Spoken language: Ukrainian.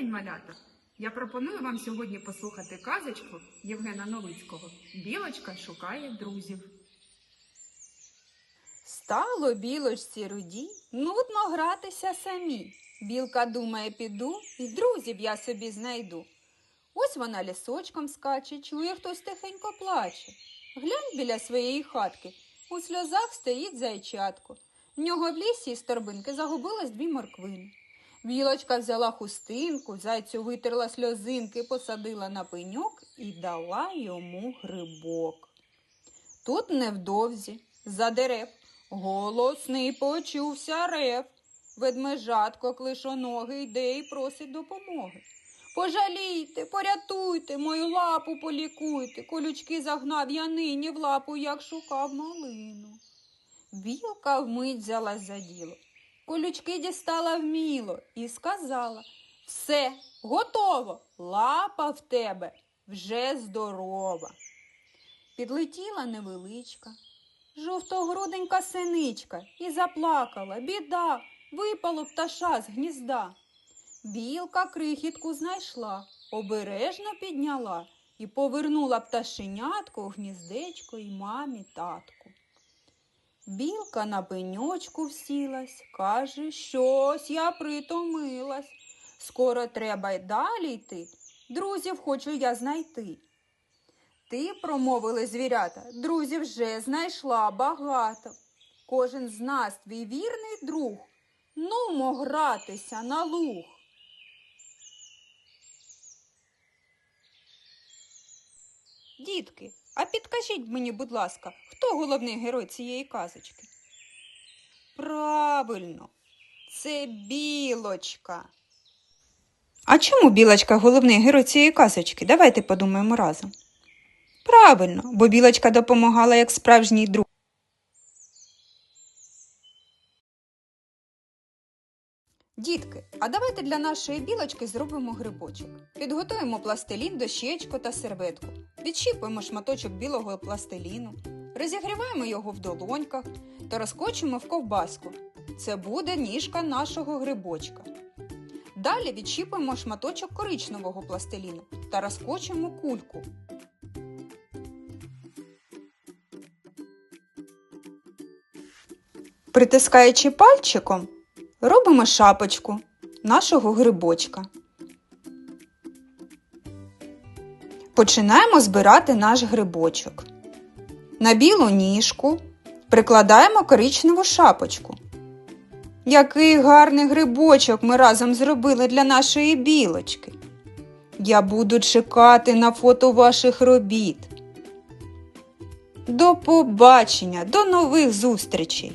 день, малята! Я пропоную вам сьогодні послухати казочку Євгена Новицького Білочка шукає друзів. Стало білочці руді нудно гратися самі. Білка думає, піду і друзів я собі знайду. Ось вона лісочком скаче, чує, хтось тихенько плаче. Глянь біля своєї хатки, у сльозах стоїть зайчатко. В нього в лісі із торбинки загубилось дві морквини. Білочка взяла хустинку, зайцю витерла сльозинки, посадила на пеньок і дала йому грибок. Тут невдовзі, за дерев, голосний почувся рев. Ведмежатко клишоногий йде і просить допомоги. Пожалійте, порятуйте, мою лапу полікуйте. Колючки загнав я нині в лапу, як шукав малину. Білка вмить взялась за діло. Колючки дістала вміло і сказала Все, готово, лапа в тебе вже здорова. Підлетіла невеличка, жовтогруденька синичка і заплакала. Біда, випало пташа з гнізда. Білка крихітку знайшла, обережно підняла і повернула пташенятку у гніздечко й мамі татку. Білка на пеньочку всілась, каже, щось я притомилась. Скоро треба й далі йти. Друзів хочу я знайти. Ти, промовили звірята, друзів вже знайшла багато. Кожен з нас твій вірний друг. Нумо гратися на луг. Дітки, а підкажіть мені, будь ласка, хто головний герой цієї казочки? Правильно, це білочка. А чому білочка головний герой цієї казочки? Давайте подумаємо разом. Правильно, бо білочка допомагала як справжній друг. Дітки, а давайте для нашої білочки зробимо грибочок. Підготуємо пластилін, дощечку та серветку. Відщіпуємо шматочок білого пластиліну, розігріваємо його в долоньках та розкочимо в ковбаску. Це буде ніжка нашого грибочка. Далі відщіпуємо шматочок коричневого пластиліну та розкочимо кульку. Притискаючи пальчиком, робимо шапочку нашого грибочка. Починаємо збирати наш грибочок. На білу ніжку прикладаємо коричневу шапочку. Який гарний грибочок ми разом зробили для нашої білочки. Я буду чекати на фото ваших робіт. До побачення, до нових зустрічей!